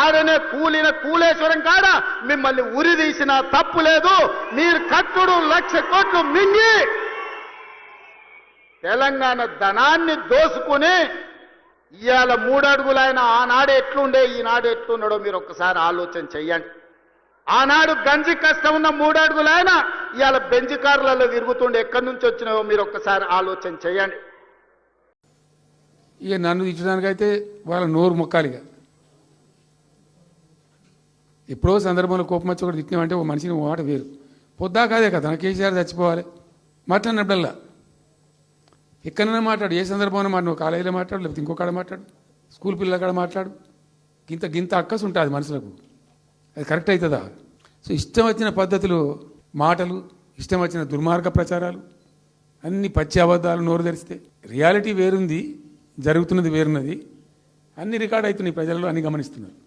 ఆడనే కూలిన కూలేశ్వరం కాడ? మిమ్మల్ని ఉరి తప్పు లేదు. మీరు కట్టుడు లక్ష కోట్లు మింగి తెలంగాణ ధనాన్ని దోసుకుని ఇవాళ మూడడుగులైన ఆనాడు ఎట్లుండే ఈనాడు ఎట్లున్నాడో మీరు ఒక్కసారి ఆలోచన చెయ్యండి. ఆనాడు గంజి కష్టం ఉన్న మూడడుగులైన ఇవాళ బెంజి కార్లలో తిరుగుతుండే ఎక్కడి నుంచి వచ్చినాయో మీరు ఒక్కసారి ఆలోచన చేయండి ఇక నన్ను ఇచ్చడానికైతే వాళ్ళ నోరు మొక్కాలిగా. ఎప్పుడో సందర్భంలో కోపం వచ్చి ఒకటి తిట్టినామంటే ఒక మనిషిని మాట వేరు. పొద్దాకాదే కదా నా కేసీఆర్ చచ్చిపోవాలి. మాట్లాడినప్పుడల్లా ఎక్కడైనా మాట్లాడు ఏ సందర్భంలో మాట నువ్వు కాలేజీలో మాట్లాడు లేకపోతే ఇంకొకడ మాట్లాడు స్కూల్ పిల్లల కాడ మాట్లాడు. గింత గింత అక్కసు ఉంటుంది మనుషులకు. అది కరెక్ట్ అవుతుందా? సో ఇష్టం వచ్చిన పద్ధతులు మాటలు ఇష్టం వచ్చిన దుర్మార్గ ప్రచారాలు అన్ని పచ్చి అబద్ధాలు నోరు తెరిస్తే. రియాలిటీ వేరుంది జరుగుతున్నది వేరున్నది అన్ని రికార్డ్ అవుతున్నాయి ప్రజల్లో అన్ని గమనిస్తున్నారు.